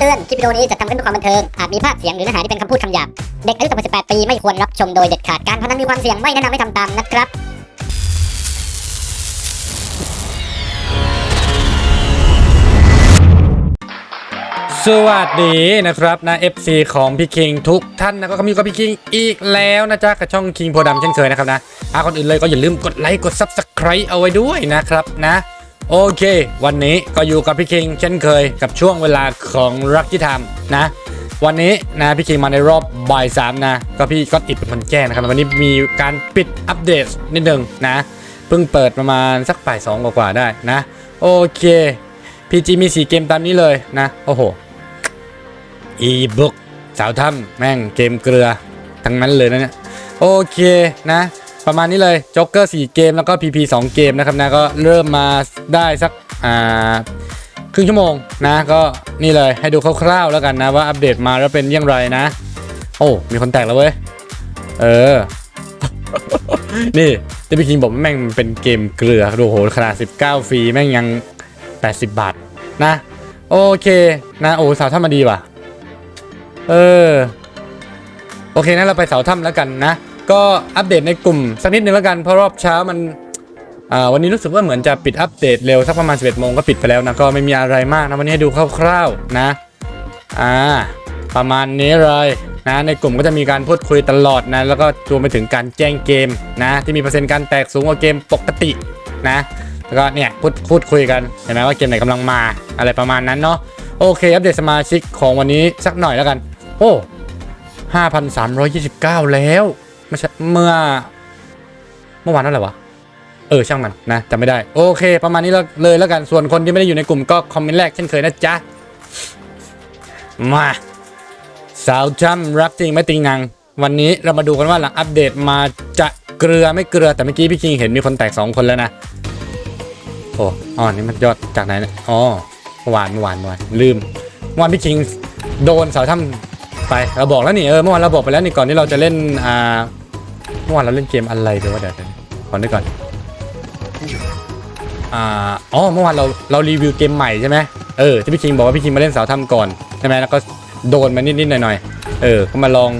เตือน คลิปวิดีโอนี้จะทำขึ้นเพื่อความบันเทิง อาจมีภาพเสียงหรือเนื้อหาที่เป็นคำพูดคำหยาบ เด็กอายุต่ำกว่า18 ปีไม่ควรรับชมโดยเด็ดขาด การพนันมีความเสี่ยงไม่แนะนำให้ทำตามนะครับ สวัสดีนะครับนะ FC ของพี่คิงทุกท่านนะก็มีกับพี่คิงอีกแล้วนะจ๊ะกับช่องคิงโพดำเช่นเคยนะครับนะอาคนอื่นเลยก็อย่าลืมกดไลค์กด Subscribe เอาไว้ด้วยนะครับนะ โอเค วันนี้ก็อยู่กับพี่คิง เช่นเคยกับช่วงเวลาของรักที่ทำนะ วันนี้นะพี่คิงมาในรอบบ่ายสามนะ ก็พี่ก็อิดเป็นคนแจ้นะครับ วันนี้มีการปิดอัปเดตนิดนึงนะ เพิ่งเปิดประมาณสักบ่ายสองกว่าๆได้นะ โอเคพีจีมีสีเกมตามนี้เลยนะ โอ้โหอีบุ๊กสาวถ้ำแม่งเกมเกลือ ทั้งนั้นเลยนะเนี่ย โอเคนะ ประมาณนี้เลยจ็อกเกอร์4เกมแล้วก็ PP 2 เกมนะครับนะก็เริ่มมาได้สักอ่าครึ่งชั่วโมงนะก็นี่เลยให้ดูคร่าวๆแล้วกันนะว่าอัปเดตมาแล้วเป็นอยังไรนะ โอ้มีคนแตกแล้วเว้ยเออ นี่ที่พี่คิงบอกว่าแม่งเป็นเกมเกลือดูโหขนาด 19 ฟรีแม่งยัง 80 บาทนะ โอเคนะโอ้สาวถ้ำมาดีว่ะ เออ โอเคนะเราไปเสาถ้ำแล้วกันนะ ก็อัปเดตในกลุ่มสักนิดนึงแล้วกันเพราะรอบเช้ามันวันนี้รู้สึกว่าเหมือนจะปิดอัปเดตเร็วสักประมาณ 11โมงก็ปิดไปแล้วนะก็ไม่มีอะไรมากนะวันนี้ให้ดูคร่าวๆนะอ่าประมาณนี้เลยนะในกลุ่มก็จะมีการพูดคุยตลอดนะแล้วก็รวมไปถึงการแจ้งเกมนะที่มีเปอร์เซ็นต์การแตกสูงกว่าเกมปกตินะแล้วก็เนี่ยพูดพูดคุยกันเห็นไหมว่าเกมไหนกำลังมาอะไรประมาณนั้นเนาะโอเคอัปเดตสมาชิกของวันนี้สักหน่อยแล้วกัน โอ้5,329 แล้ว ไม่ใช่เมื่อ เมื่อวานนั่นแหละวะเออช่างมันนะจำไม่ได้ โอเค ประมาณนี้แล้วเลยแล้วกันส่วนคนที่ไม่ได้อยู่ในกลุ่มก็คอมเมนต์แรกเช่นเคยนะจ๊ะ มาสาวจำรักจริงไม่ติงนัง วันนี้เรามาดูกันว่าหลังอัปเดตมาจะเกลือไม่เกลือแต่เมื่อกี้พี่คิงเห็นมีคนแตก 2 คนแล้วนะ โอ้อ๋อนี่มันยอดจากไหนเนี่ยอ๋อเมื่อวานเมื่อวานเมื่อวานลืมวานพี่คิงโดนสาวถ้ำไปเราบอกแล้วนี่เออเมื่อวานเราบอกไปแล้วนี่ก่อนที่เราจะเล่นอ่า มื่อวานเราเล่นเกมอะไรไปวะเดี๋ยวขอนึกก่อนอ่าอ๋อเมื่อวานเราเรารีวิวเกมใหม่ใช่ไหมเออที่พี่คิงบอกว่าพี่คิงมาเล่นสาวถ้ำก่อนใช่ไหมแล้วก็โดนมานิดๆหน่อยๆเออก็มาลอง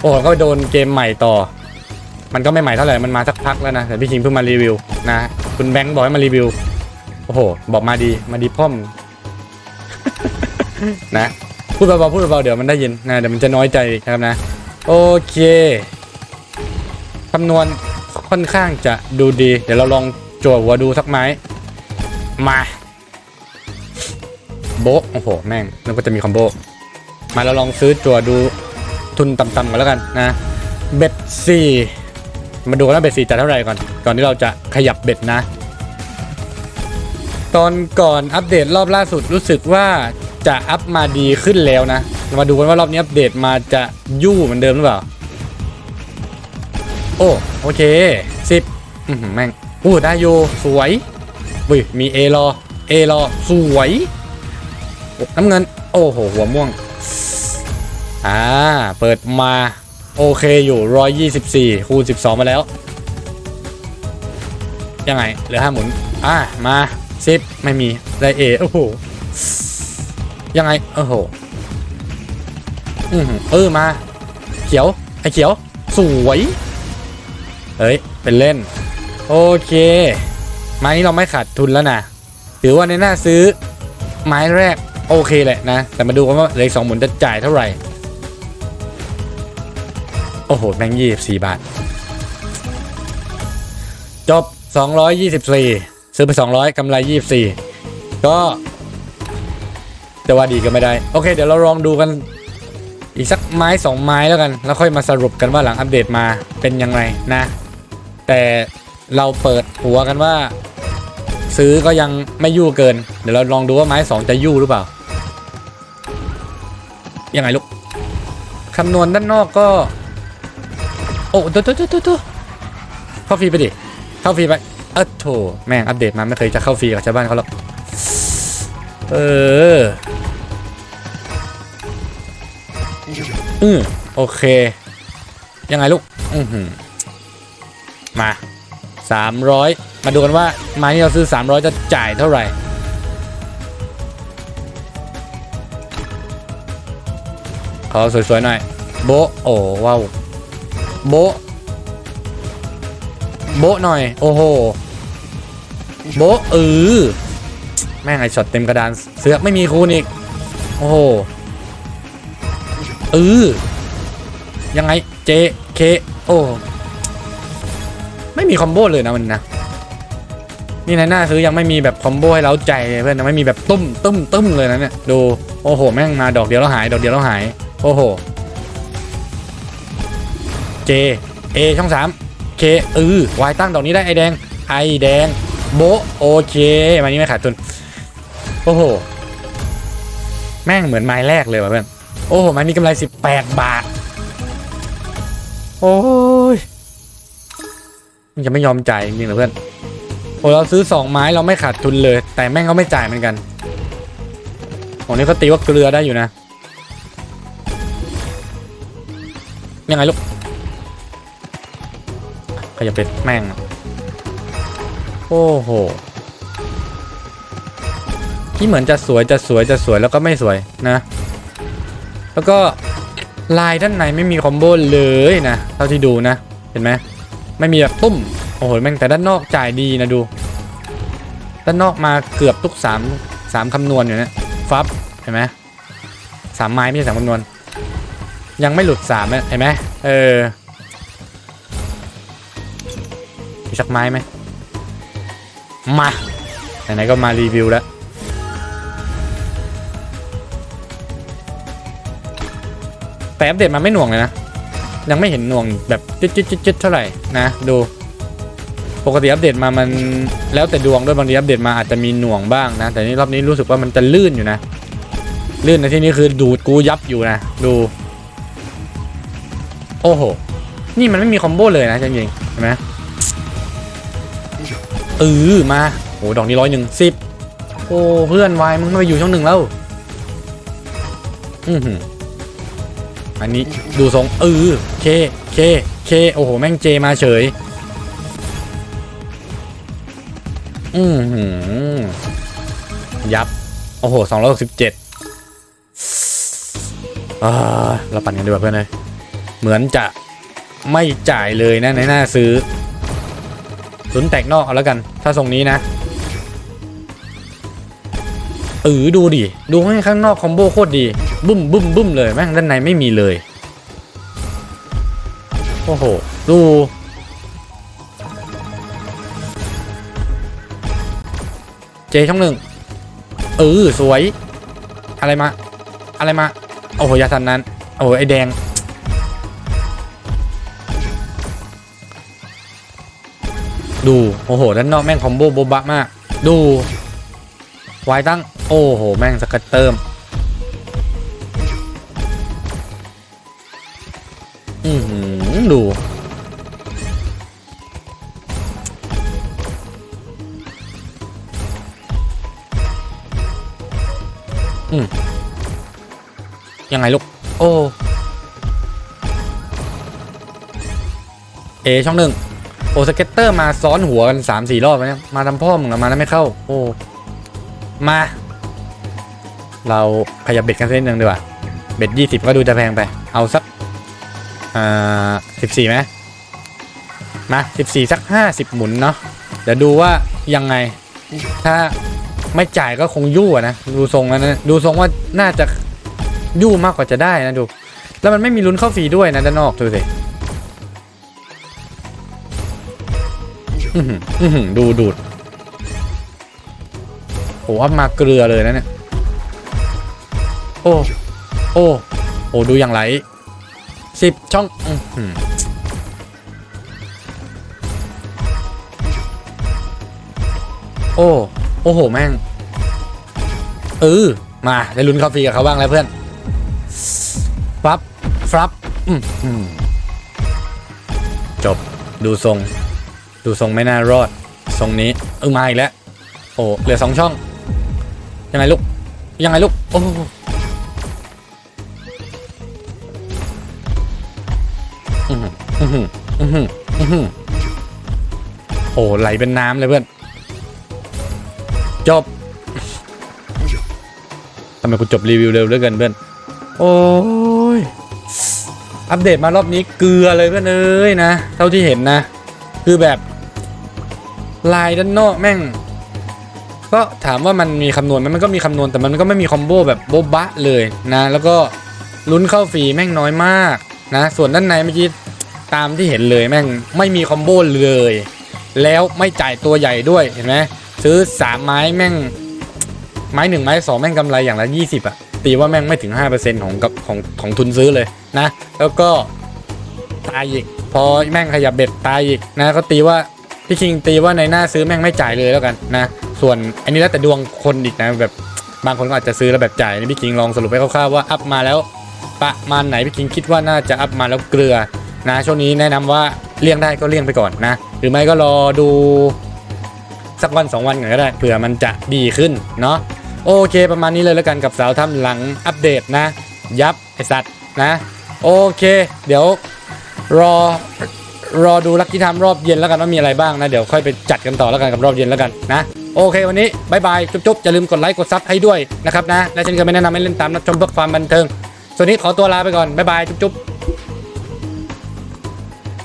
โอ้ก็โดนเกมใหม่ต่อ มันก็ไม่ใหม่เท่าไหร่มันมาสักพักแล้วนะแต่พี่คิงเพิ่งมารีวิวนะคุณแบงค์บอกให้มารีวิวโอ้โหบอกมาดีมาดีพ่อมนะพูดเบาๆพูดเบาๆเดี๋ยวมันได้ยินนะเดี๋ยวมันจะน้อยใจนะครับนะ โอเค คำนวณค่อนข้างจะดูดี เดี๋ยวเราลองจวหัวดูสักไม้ มาโบะโอ้โห แม่งแล้วก็จะมีคอมโบ มาเราลองซื้อจวดูทุนต่ำๆกันแล้วกันนะ เบ็ดสี่มาดูกันว่าเบ็ดสี่จะเท่าไหร่ก่อน ก่อนที่เราจะขยับเบ็ดนะ ตอนก่อนอัปเดตรอบล่าสุดรู้สึกว่าจะอัพมาดีขึ้นแล้วนะ มาดูกันว่ารอบนี้อัปเดตมาจะยู่เหมือนเดิมหรือเปล่า อ้โอเคสิบอือหือแม่งอู้ได้อยู่สวยอุ้ยมีเอรอเอรอสวยโอ้น้ำเงิน โอ้โหหัวม่วงอ่าเปิดมา โอเคอยู่ 124 คูณ 12 มาแล้ว ยังไงเหลือ5หมุน อ่ามาสิบไม่มี ได้เอโอ้โห ยังไง โอ้โห อือหือเออมา เขียว ไอ้เขียว สวย เฮ้ย เป็นเล่น โอเค ไม้นี้เราไม่ขาดทุนแล้วนะ ถือว่าในหน้าซื้อ ไม้แรก โอเคแหละนะ แต่มาดูกันว่าเหลือสองหมุนจะจ่ายเท่าไหร่ โอ้โห แม่งยี่สี่บาท จบ224ซื้อไป200กำไร24ก็จะว่าดีก็ไม่ได้ โอเค เดี๋ยวเราลองดูกันอีกสักไม้สองไม้แล้วกัน แล้วค่อยมาสรุปกันว่าหลังอัปเดตมาเป็นยังไงนะ แต่เราเปิดหัวกันว่า ซื้อก็ยังไม่ยู่เกิน เดี๋ยวเราลองดูว่าไม้สองจะยู่หรือเปล่า ยังไงลูกคำนวณด้านนอกก็ โอ้ตัวตัวตัวตัวตัวเข้าฟรีไปดิ เข้าฟรีไปเออโถแม่งอัปเดตมาไม่เคยจะเข้าฟรีกับชาวบ้านเขาหรอก เอออืมโอเค ยังไงลูก อือหือ มา 300 มาดูกันว่าไม้ที่เราซื้อ 300 จะจ่ายเท่าไหร่ ขอสวยๆหน่อย โบโอ้ว้าวโบโบหน่อย โอ้โห โบเออแม่งไอช็อตเต็มกระดานเสือกไม่มีคูณอีก โอ้โหเออยังไงเจเคโอ้ ไม่มีคอมโบเลยนะมันนะนี่ในหน้าซื้อยังไม่มีแบบคอมโบให้เราใจเพื่อนยังไม่มีแบบตุ้มตุ้มตุ้มเลยนะเนี่ยดูโอ้โห แม่งมาดอกเดียวแล้วหาย ดอกเดียวแล้วหาย โอ้โหเจเอช่องสามเคเออวายตั้งดอกนี้ได้ไอแดงไอแดงโบโอเคมานี้ไม่ขาดทุนโอ้โห แม่งเหมือนไม้แรกเลยว่ะเพื่อนโอ้โหมันมีกำไร 18 บาท โอ้ย มันจะไม่ยอมจ่ายจริงๆเหรอเพื่อนโอ้เราซื้อสองไม้เราไม่ขาดทุนเลย แต่แม่งก็ไม่จ่ายเหมือนกันโอ้นี่ก็ตีว่าเกลือได้อยู่นะ ยังไงลูกขยับเป็ดแม่ง โอ้โห ที่เหมือนจะสวยจะสวยจะสวยแล้วก็ไม่สวยนะ แล้วก็ลายด้านในไม่มีคอมโบเลยนะ เท่าที่ดูนะ เห็นไหม ไม่มีแบบตุ้มโอ้โหแม่งแต่ด้านนอกจ่ายดีนะดู ด้านนอกมาเกือบทุกสามสามคำนวณอยู่นะฟับเห็นไหมสามไม้ไม่ใช่สามคำนวณ ยังไม่หลุดสามนะเห็นไหมเออมีสักไม้ไหมมาไหนๆก็มารีวิวแล้วแต่อัปเดตมาไม่หน่วงเลยนะ ยังไม่เห็นหน่วงแบบจิ๊ดจิ๊ดจิ๊ดจิ๊ดเท่าไหร่นะดูปกติอัปเดตมามันแล้วแต่ดวงด้วยบางทีอัปเดตมาอาจจะมีหน่วงบ้างนะ แต่นี่รอบนี้รู้สึกว่ามันจะลื่นอยู่นะ ลื่นในที่นี้คือดูดกูยับอยู่นะ ดู โอ้โห นี่มันไม่มีคอมโบเลยนะจริงๆเห็นไหมเออมาโอ้ดอกนี้ร้อยหนึ่งสิบโอ้เพื่อนวายมึงไปอยู่ช่องหนึ่งแล้ว อือหือ อันนี้ดูทรงเออเคเคเคโอ้โห แม่งเจมาเฉย อือหือ ยับ โอ้โหสองร้อยหกสิบเจ็ดเราปั่นกันดีกว่าเพื่อนเลยเหมือนจะไม่จ่ายเลยนะในหน้าซื้อลุ้นแตกนอกเอาแล้วกัน ถ้าทรงนี้นะ เออดูดิ ดูให้ข้างนอกคอมโบโคตรดีบึ้มบึ้มบึ้มเลยแม่งด้านในไม่มีเลย โอ้โห ดู เจช่องหนึ่งเออสวย อะไรมา อะไรมา โอ้โหยาสันนั้น โอ้โหไอแดงดู โอ้โห ด้านนอกแม่งคอมโบโบบะมาก ดู วายตั้ง โอ้โห แม่งสกัดเติม อือหือดู อืมยังไงลูก โอ้ เอ ช่องหนึ่งโอ้สเก็ตเตอร์มาซ้อนหัวกันสามสี่รอบแล้วเนี่ยมาทำพ่อมึงอะมาแล้วไม่เข้า โอ้ มา เราขยับเบ็ดกันสักนิดนึงดีกว่า เบ็ดยี่สิบก็ดูจะแพงไป เอาสักอ่าสิบสี่ไหมมาสิบสี่สักห้าสิบหมุนเนาะเดี๋ยวดูว่ายังไง ถ้าไม่จ่ายก็คงยู่นะ ดูทรงแล้วนะดูทรงว่าน่าจะยู่มากกว่าจะได้นะดู แล้วมันไม่มีลุ้นเข้าฟรีด้วยนะด้านนอกดูสิดูดูด โอ้อัพมาเกลือเลยนะเนี่ย โอ้ โอ้ โอ้ ดูอย่างไรสิบช่องอืโอ้ โอ้โห แม่ง เออ มาได้ลุ้นคาฟีกับเขาบ้างแล้วเพื่อนฟับฟับอืมอืมจบ ดูทรง ดูทรงไม่น่ารอด ทรงนี้ เออมาอีกแล้ว โอ้ เหลือสองช่อง ยังไงลูก ยังไงลูก โอ้อื้อหืออื้อหืออื้อหืออื้อหือโอ้ไหลเป็นน้ำเลยเพื่อน จบทำไมกูจบรีวิวเร็วเหลือเกินเพื่อน โอ้ย อัปเดตมารอบนี้เกลือเลยเพื่อนเอ้ยนะ เท่าที่เห็นนะ คือแบบ ลายด้านนอกแม่ง ก็ถามว่ามันมีคำนวณไหมมันก็มีคำนวณแต่มันก็ไม่มีคอมโบแบบโบ๊บะเลยนะแล้วก็ลุ้นเข้าฟรีแม่งน้อยมากนะส่วนด้านในเมื่อกี้ตามที่เห็นเลยแม่งไม่มีคอมโบเลย แล้วไม่จ่ายตัวใหญ่ด้วยเห็นไหมซื้อ 3 ไม้แม่ง ไม้หนึ่งไม้สองแม่งกำไรอย่างละ 20อะตีว่าแม่งไม่ถึง 5%ของกับของของทุนซื้อเลยนะ แล้วก็ตายอีก พอแม่งขยับเบ็ดตายอีกนะก็ตีว่า พี่คิงตีว่าในหน้าซื้อแม่งไม่จ่ายเลยแล้วกันนะส่วนอันนี้แล้วแต่ดวงคนอีกนะแบบบางคนก็อาจจะซื้อแล้วแบบจ่ายนี่พี่คิงลองสรุปให้คร่าวๆว่าอัพมาแล้วประมาณไหนพี่คิงคิดว่าน่าจะอัพมาแล้วเกลือนะช่วงนี้แนะนำว่าเลี่ยงได้ก็เลี่ยงไปก่อนนะ หรือไม่ก็รอดูสักวันสองวันก่อนก็ได้เผื่อมันจะดีขึ้นเนาะโอเคประมาณนี้เลยแล้วกันกับสาวถ้ำหลังอัปเดตนะ ยับไอสัตว์นะ โอเค เดี๋ยวรอ รอดูลักกี้ไทม์รอบเย็นแล้วกันว่ามีอะไรบ้างนะ เดี๋ยวค่อยไปจัดกันต่อแล้วกันกับรอบเย็นแล้วกันนะ โอเควันนี้บายบายจุ๊บๆอย่าลืมกดไลค์กดซับให้ด้วยนะครับนะและเช่นเคยไม่แนะนำให้เล่นตามรับชมเพื่อความบันเทิงส่วนนี้ขอตัวลาไปก่อนบายบายจุ๊บๆ